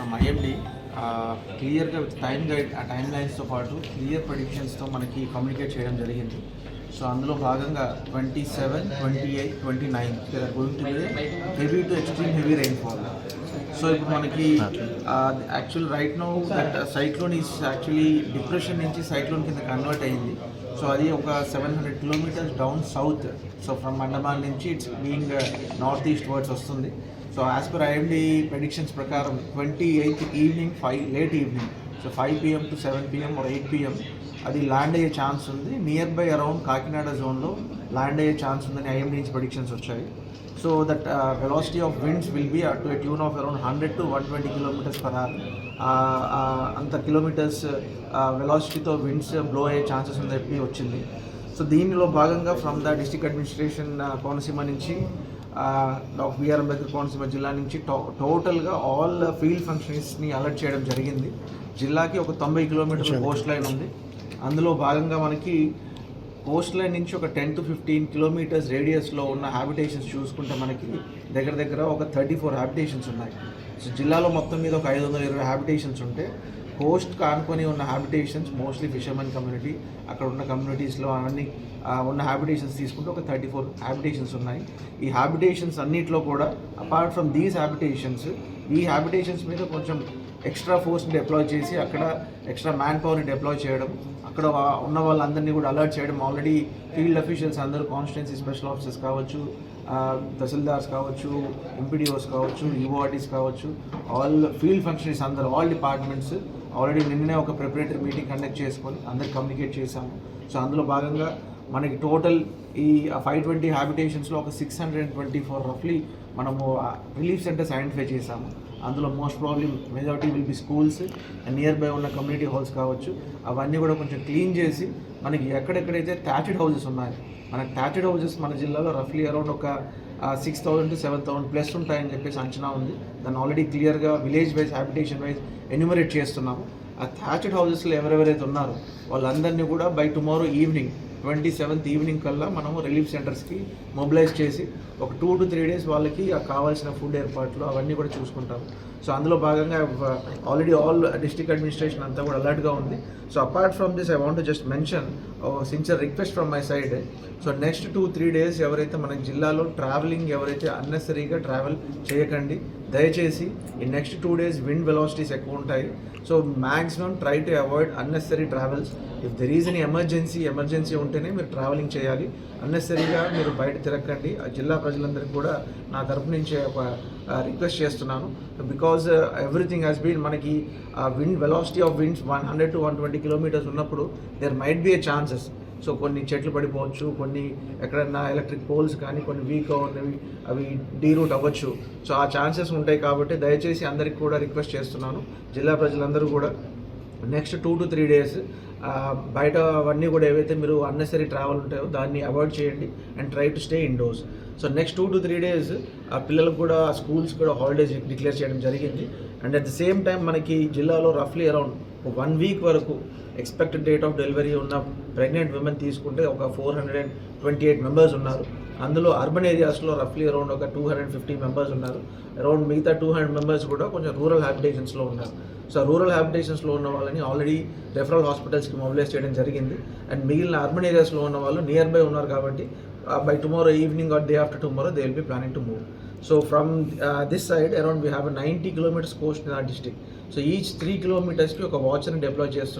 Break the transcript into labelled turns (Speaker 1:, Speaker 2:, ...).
Speaker 1: From IMD క్లియర్గా with time guide ఆ time లైన్స్తో పాటు క్లియర్ ప్రొడిక్షన్స్తో మనకి కమ్యూనికేట్ చేయడం జరిగింది. సో అందులో భాగంగా twenty seven twenty eight twenty nine going to heavy to extreme heavy rainfall so ఇప్పుడు మనకి actual right no that cyclone is actually depression నుంచి సైక్లోన్ కింద కన్వర్ట్ అయింది. సో అది ఒక seven hundred kilometres down south so from Andaman నుంచి it's being north east wards వస్తుంది. So as per IMD predictions ప్రకారం twenty eighth evening five late evening so five PM to seven PM or eight PM అది land అయ్యే chance ఉంది. Near by around Kakinada జోన్లో land అయ్యే chance ఉందని IMD నుంచి predictions వచ్చాయి. So that velocity of winds will be to a tune of around hundred to one twenty kilometres per hour అంత kilometres వెలాసిటీతో విండ్స్ బ్లో అయ్యే ఛాన్సెస్ ఉందని చెప్పి వచ్చింది. సో దీనిలో భాగంగా from the district administration Konaseema నుంచి డాక్టర్ బిఆర్ అంబేద్కర్ కోనసీమ జిల్లా నుంచి టో టోటల్గా ఆల్ ఫీల్డ్ ఫంక్షన్స్ని అలర్ట్ చేయడం జరిగింది. జిల్లాకి ఒక తొంభై కిలోమీటర్ల. కోస్ట్ లైన్ ఉంది. అందులో భాగంగా మనకి కోస్ట్ లైన్ నుంచి ఒక టెన్ టు ఫిఫ్టీన్ కిలోమీటర్స్ రేడియస్లో ఉన్న హ్యాబిటేషన్స్ చూసుకుంటే మనకి దగ్గర దగ్గర ఒక థర్టీ ఫోర్ హ్యాబిటేషన్స్ ఉన్నాయి. సో జిల్లాలో మొత్తం మీద ఒక ఐదు వందల ఇరవై హ్యాబిటేషన్స్ ఉంటే కోస్ట్ కానుకొని ఉన్న హ్యాబిటేషన్స్ మోస్ట్లీ ఫిషర్మెన్ కమ్యూనిటీ అక్కడ ఉన్న కమ్యూనిటీస్లో అవన్నీ ఉన్న హ్యాబిటేషన్స్ తీసుకుంటే ఒక థర్టీ ఫోర్ హ్యాబిటేషన్స్ ఉన్నాయి. ఈ హ్యాబిటేషన్స్ అన్నిట్లో కూడా అపార్ట్ ఫ్రమ్ దీస్ హ్యాబిటేషన్స్ ఈ హ్యాబిటేషన్స్ మీద కొంచెం ఎక్స్ట్రా ఫోర్స్ని డిప్లాయ్ చేసి అక్కడ ఎక్స్ట్రా మ్యాన్ పవర్ని డిప్లాయ్ చేయడం అక్కడ వా- ఉన్న వాళ్ళందరినీ కూడా అలర్ట్ చేయడం. ఆల్రెడీ ఫీల్డ్ అఫీషియల్స్ అందరూ కాన్స్టిట్యున్సీ స్పెషల్ ఆఫీసర్స్ కావచ్చు తహసీల్దార్స్ కావచ్చు ఎంపీడీఓస్ కావచ్చు ఈఓఆర్టీస్ కావచ్చు ఆల్ ఫీల్డ్ ఫంక్షనరీస్ అందరు ఆల్ డిపార్ట్మెంట్స్ ఆల్రెడీ నిన్ననే ఒక ప్రిపరేటరీ మీటింగ్ కండక్ట్ చేసుకొని అందరికి కమ్యూనికేట్ చేశాము. సో అందులో భాగంగా మనకి టోటల్ ఈ ఫైవ్ ట్వంటీ హ్యాబిటేషన్స్లో ఒక six hundred and twenty four రఫ్లీ మనము రిలీఫ్ సెంటర్స్ ఐడెంటిఫై చేశాము. అందులో most probably majority will be schools and nearby ఉన్న కమ్యూనిటీ హాల్స్ కావచ్చు. అవన్నీ కూడా కొంచెం క్లీన్ చేసి మనకి ఎక్కడెక్కడైతే థ్యాచెడ్ హౌసెస్ ఉన్నాయి మన థ్యాచెడ్ హౌజెస్ మన జిల్లాలో రఫ్లీ అరౌండ్ ఒక six thousand to seven thousand plus ఉంటాయని చెప్పేసి అంచనా ఉంది. దాన్ని ఆల్రెడీ క్లియర్గా village wise habitation wise enumerate చేస్తున్నాము. ఆ థ్యాచెడ్ హౌజెస్లో ఎవరెవరైతే ఉన్నారో వాళ్ళందరినీ కూడా by tomorrow evening twenty seventh evening కల్లా మనము రిలీఫ్ సెంటర్స్కి మొబిలైజ్ చేసి ఒక టూ టు త్రీ డేస్ వాళ్ళకి ఆ కావాల్సిన ఫుడ్ ఏర్పాట్లు అవన్నీ కూడా చూసుకుంటాము. సో అందులో భాగంగా ఆల్రెడీ ఆల్ డిస్ట్రిక్ట్ అడ్మినిస్ట్రేషన్ అంతా కూడా అలర్ట్గా ఉంది. So apart from this I want just mention sincere request from my side so next two three days ఎవరైతే మన జిల్లాలో ట్రావెలింగ్ ఎవరైతే అన్నెసరీగా ట్రావెల్ చేయకండి దయచేసి ఈ next two days wind velocities ఎక్కువ ఉంటాయి. So maximum try to avoid unnecessary travels if there is any emergency emergency ఉంటేనే మీరు ట్రావెలింగ్ చేయాలి. అన్నెసరీగా మీరు బయట తిరగకండి. ఆ జిల్లా ప్రజలందరికీ కూడా నా తరపు నుంచి ఒక రిక్వెస్ట్ చేస్తున్నాను. బికాజ్ ఎవ్రీథింగ్ హ్యాస్ బీన్ మనకి wind velocity of winds one hundred to one twenty kilometres ఉన్నప్పుడు there might be a chances so కొన్ని చెట్లు పడిపోవచ్చు కొన్ని ఎక్కడన్నా ఎలక్ట్రిక్ పోల్స్ కానీ కొన్ని వీక్ ఉన్నవి అవి డీరూట్ అవ్వచ్చు. సో ఆ ఛాన్సెస్ ఉంటాయి కాబట్టి దయచేసి అందరికి కూడా రిక్వెస్ట్ చేస్తున్నాను. జిల్లా ప్రజలందరూ కూడా next two to three days బయట అవన్నీ కూడా ఏవైతే మీరు అన్నెసరీ ట్రావెల్ ఉంటాయో దాన్ని అవాయిడ్ చేయండి and try to stay indoors so next two to three days ఆ పిల్లలకు కూడా స్కూల్స్ కూడా హాలిడేస్ డిక్లేర్ చేయడం జరిగింది. And at the same time మనకి జిల్లాలో రఫ్లీ అరౌండ్ వన్ వీక్ వరకు ఎక్స్పెక్టెడ్ డేట్ ఆఫ్ డెలివరీ ఉన్న ప్రెగ్నెంట్ విమెన్ తీసుకుంటే ఒక four hundred and twenty eight members ఉన్నారు. అందులో అర్బన్ ఏరియాస్లో రఫ్లీ అరౌండ్ ఒక టూ హండ్రెడ్ ఫిఫ్టీ మెంబర్స్ ఉన్నారు. అరౌండ్ మిగతా టూ హండ్రెడ్ మెంబర్స్ కూడా కొంచెం రూరల్ హ్యాబిటేషన్స్లో ఉన్నారు. సో రూరల్ హ్యాబిటేషన్స్లో ఉన్న వాళ్ళని ఆల్రెడీ రెఫరల్ హాస్పిటల్స్కి మొబిలైజ్ చేయడం జరిగింది. అండ్ మిగిలిన అర్బన్ ఏరియాస్లో ఉన్న వాళ్ళు నియర్ బై ఉన్నారు కాబట్టి by tomorrow evening or day after tomorrow they will be planning to move so from this side around we have ninety kilometres coast in our district so each three కిలోమీటర్స్కి ఒక వాచర్ని deploy చేస్తున్నాం